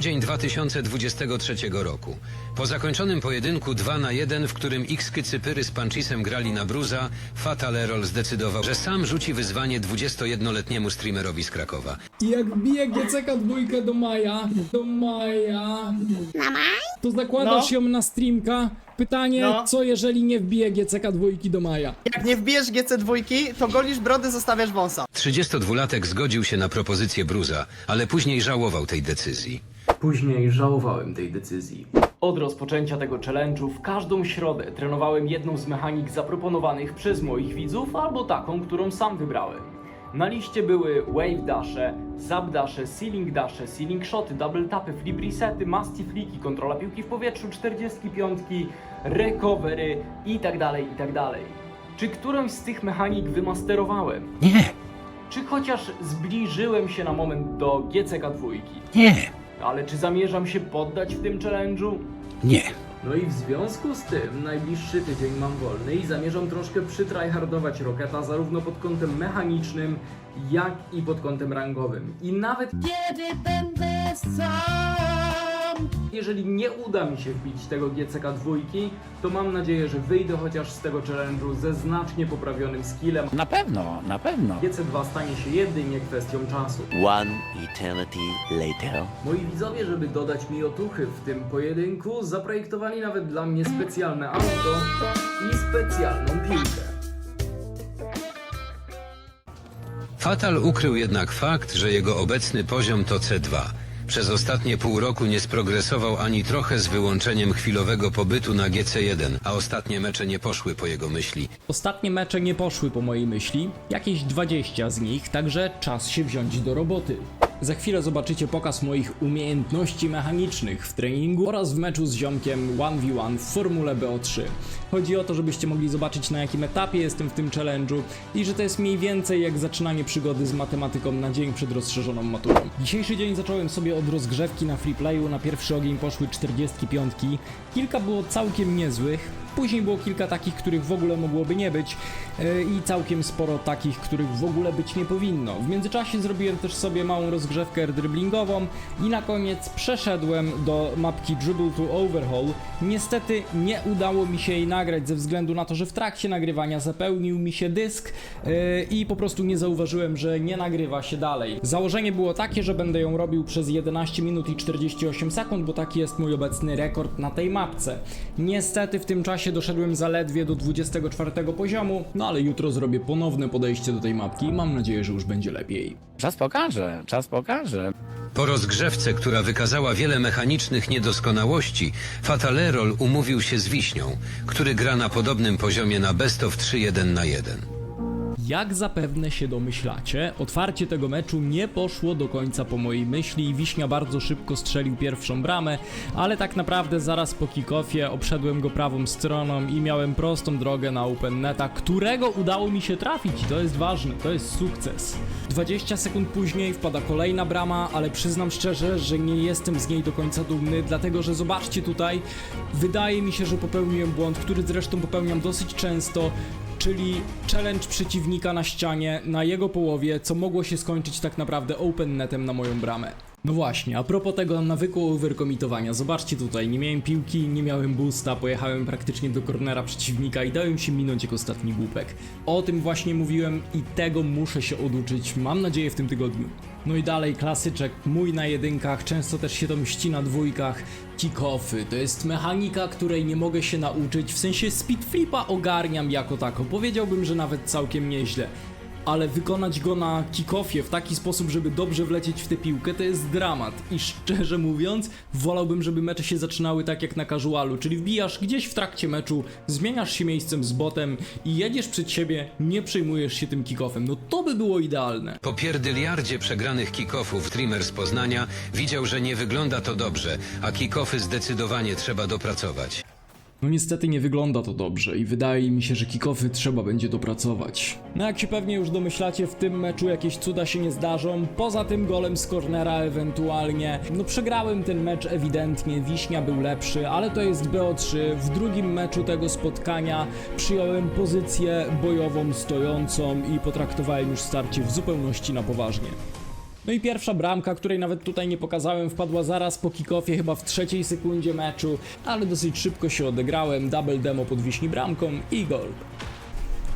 Grudzień 2023 roku. Po zakończonym pojedynku 2 na 1, w którym X Cypyry z Panchisem grali na Bruza, Fatal Errol zdecydował, że sam rzuci wyzwanie 21-letniemu streamerowi z Krakowa. I jak bije GCK dwójkę do maja, do maja, to zakładasz No. ją na streamka. Pytanie, No. co jeżeli nie wbije GCK dwójki do maja? Jak nie wbijesz GC dwójki, to golisz brody, zostawiasz wąsa. 32-latek zgodził się na propozycję Bruza, ale później żałował tej decyzji. Później żałowałem tej decyzji. Od rozpoczęcia tego challenge'u w każdą środę trenowałem jedną z mechanik zaproponowanych przez moich widzów albo taką, którą sam wybrałem. Na liście były wave dashe, zap dashe, ceiling dashe, ceiling shoty, double tapy, flip resety, musty fliki, kontrola piłki w powietrzu, 45, recovery i tak dalej, i tak dalej. Czy którąś z tych mechanik wymasterowałem? Nie, Czy chociaż zbliżyłem się na moment do GCK dwójki? nie, Ale czy zamierzam się poddać w tym challenge'u? nie. No i w związku z tym najbliższy tydzień mam wolny i zamierzam troszkę przytryhardować Roketa zarówno pod kątem mechanicznym, jak i pod kątem rangowym. I nawet Kiedy będę sam jeżeli nie uda mi się wbić tego GCK dwójki, to mam nadzieję, że wyjdę chociaż z tego challenge'u ze znacznie poprawionym skillem. Na pewno, na pewno. GC2 stanie się jedynie kwestią czasu. One eternity later. Moi widzowie, żeby dodać mi otuchy w tym pojedynku, zaprojektowali nawet dla mnie specjalne auto i specjalną piłkę. Fatal ukrył jednak fakt, że jego obecny poziom to C2. Przez ostatnie pół roku nie sprogresował ani trochę z wyłączeniem chwilowego pobytu na GC1, a ostatnie mecze nie poszły po jego myśli. Ostatnie mecze nie poszły po mojej myśli, jakieś 20 z nich, także czas się wziąć do roboty. Za chwilę zobaczycie pokaz moich umiejętności mechanicznych w treningu oraz w meczu z ziomkiem 1v1 w Formule BO3. Chodzi o to, żebyście mogli zobaczyć na jakim etapie jestem w tym challenge'u i że to jest mniej więcej jak zaczynanie przygody z matematyką na dzień przed rozszerzoną maturą. Dzisiejszy dzień zacząłem sobie od rozgrzewki na freeplayu, na pierwszy ogień poszły 45, kilka było całkiem niezłych, Później było kilka takich, których w ogóle mogłoby nie być yy, i całkiem sporo takich, których w ogóle być nie powinno. W międzyczasie zrobiłem też sobie małą rozgrzewkę dribblingową i na koniec przeszedłem do mapki Dribble to Overhaul. Niestety nie udało mi się jej nagrać ze względu na to, że w trakcie nagrywania zapełnił mi się dysk yy, i po prostu nie zauważyłem, że nie nagrywa się dalej. Założenie było takie, że będę ją robił przez 11 minut i 48 sekund, bo taki jest mój obecny rekord na tej mapce. Niestety w tym czasie doszedłem zaledwie do 24 poziomu, no ale jutro zrobię ponowne podejście do tej mapki i mam nadzieję, że już będzie lepiej. Czas pokaże, czas pokaże. Po rozgrzewce, która wykazała wiele mechanicznych niedoskonałości, Fatal Errol umówił się z Wiśnią, który gra na podobnym poziomie na best of 3 1 na 1. Jak zapewne się domyślacie, otwarcie tego meczu nie poszło do końca po mojej myśli. I Wiśnia bardzo szybko strzelił pierwszą bramę, ale tak naprawdę zaraz po kickoffie obszedłem go prawą stroną i miałem prostą drogę na open neta, którego udało mi się trafić. To jest ważne, to jest sukces. 20 sekund później wpada kolejna brama, ale przyznam szczerze, że nie jestem z niej do końca dumny, dlatego że zobaczcie tutaj, wydaje mi się, że popełniłem błąd, który zresztą popełniam dosyć często, czyli challenge przeciwnika na ścianie, na jego połowie, co mogło się skończyć tak naprawdę open netem na moją bramę. No właśnie, a propos tego nawyku overkomitowania, zobaczcie tutaj, nie miałem piłki, nie miałem boosta, pojechałem praktycznie do cornera przeciwnika i dałem się minąć jak ostatni głupek. O tym właśnie mówiłem i tego muszę się oduczyć, mam nadzieję w tym tygodniu. No i dalej klasyczek, mój na jedynkach, często też się to mści na dwójkach. Kick-offy, to jest mechanika, której nie mogę się nauczyć, w sensie speed flipa ogarniam jako tako, powiedziałbym, że nawet całkiem nieźle. Ale wykonać go na kickoffie w taki sposób, żeby dobrze wlecieć w tę piłkę, to jest dramat. I szczerze mówiąc, wolałbym, żeby mecze się zaczynały tak jak na casualu, czyli wbijasz gdzieś w trakcie meczu, zmieniasz się miejscem z botem i jedziesz przed siebie, nie przejmujesz się tym kickoffem. No to by było idealne. Po pierdyliardzie przegranych kick-offów Dreamer z Poznania widział, że nie wygląda to dobrze, a kick-offy zdecydowanie trzeba dopracować. No niestety nie wygląda to dobrze i wydaje mi się, że kickoffy trzeba będzie dopracować. No jak się pewnie już domyślacie, w tym meczu jakieś cuda się nie zdarzą, poza tym golem z cornera ewentualnie. No przegrałem ten mecz ewidentnie, Wiśnia był lepszy, ale to jest BO3. W drugim meczu tego spotkania przyjąłem pozycję bojową stojącą i potraktowałem już starcie w zupełności na poważnie. No i pierwsza bramka, której nawet tutaj nie pokazałem, wpadła zaraz po kickoffie, chyba w trzeciej sekundzie meczu, ale dosyć szybko się odegrałem, double demo pod Wiśni bramką i gol.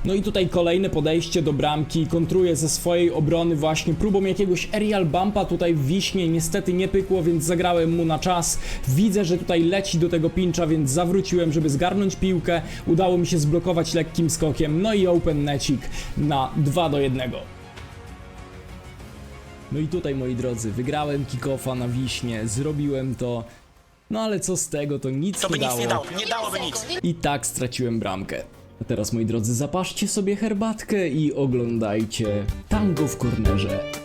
No i tutaj kolejne podejście do bramki, kontruje ze swojej obrony właśnie próbą jakiegoś aerial bumpa tutaj w Wiśnie, niestety nie pykło, więc zagrałem mu na czas. Widzę, że tutaj leci do tego pincha, więc zawróciłem, żeby zgarnąć piłkę. Udało mi się zblokować lekkim skokiem, no i open necik na 2 do 1. No i tutaj, moi drodzy, wygrałem kickoffa na Wiśnie, zrobiłem to. No ale co z tego, to nic To by nie nic dało. nie dało, nie dałoby nic. I tak straciłem bramkę. A teraz, moi drodzy, zapaszcie sobie herbatkę i oglądajcie tango w kornerze.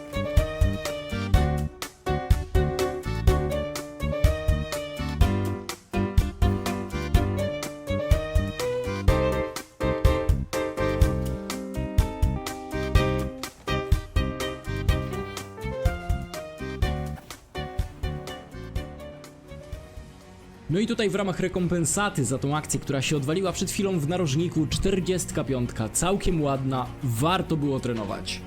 No i tutaj w ramach rekompensaty za tą akcję, która się odwaliła przed chwilą w narożniku, 45, całkiem ładna, warto było trenować.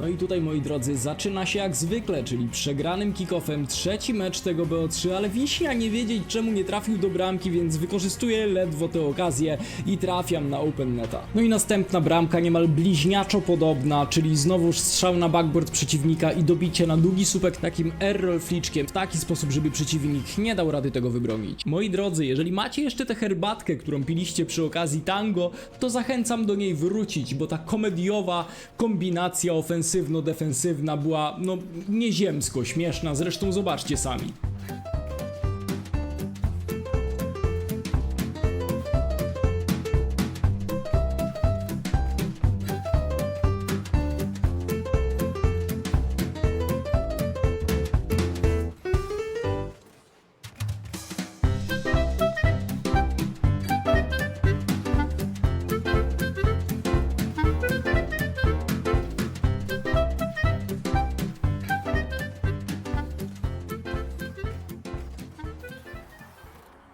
No i tutaj moi drodzy, zaczyna się jak zwykle, czyli przegranym kickoffem trzeci mecz tego BO3, ale Wiśnia nie wiedzieć czemu nie trafił do bramki, więc wykorzystuje ledwo tę okazję i trafiam na open neta. No i następna bramka niemal bliźniaczo podobna, czyli znowuż strzał na backboard przeciwnika i dobicie na długi słupek takim air fliczkiem w taki sposób, żeby przeciwnik nie dał rady tego wybronić. Moi drodzy, jeżeli macie jeszcze tę herbatkę, którą piliście przy okazji tango, to zachęcam do niej wrócić, bo ta komediowa kombinacja ofensywno-defensywna była, no, nieziemsko śmieszna, zresztą zobaczcie sami.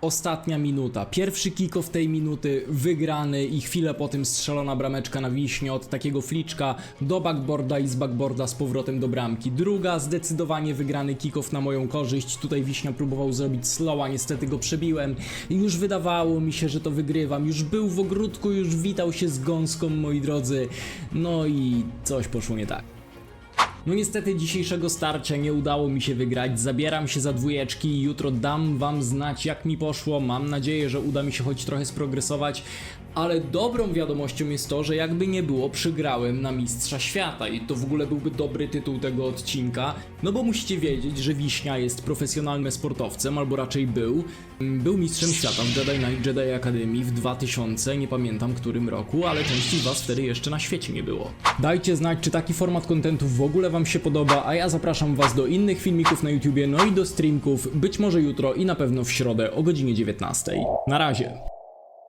Ostatnia minuta. Pierwszy kick-off tej minuty wygrany i chwilę po tym strzelona brameczka na wiśnie od takiego fliczka do backboarda i z backboarda z powrotem do bramki. Druga zdecydowanie wygrany kick-off na moją korzyść. Tutaj Wiśnia próbował zrobić slowa, niestety go przebiłem. Już wydawało mi się, że to wygrywam. Już był w ogródku, już witał się z gąską, moi drodzy. No i coś poszło nie tak. No niestety dzisiejszego starcia nie udało mi się wygrać. Zabieram się za dwójeczki i jutro dam wam znać jak mi poszło. Mam nadzieję, że uda mi się choć trochę sprogresować. Ale dobrą wiadomością jest to, że jakby nie było, przygrałem na Mistrza Świata i to w ogóle byłby dobry tytuł tego odcinka. No bo musicie wiedzieć, że Wiśnia jest profesjonalnym sportowcem, albo raczej był. Był Mistrzem Świata w Jedi Knight Jedi Academy w 2000, nie pamiętam którym roku, ale części z was wtedy jeszcze na świecie nie było. Dajcie znać, czy taki format kontentu w ogóle wam się podoba, a ja zapraszam was do innych filmików na YouTubie, no i do streamków, być może jutro i na pewno w środę o godzinie 19. Na razie.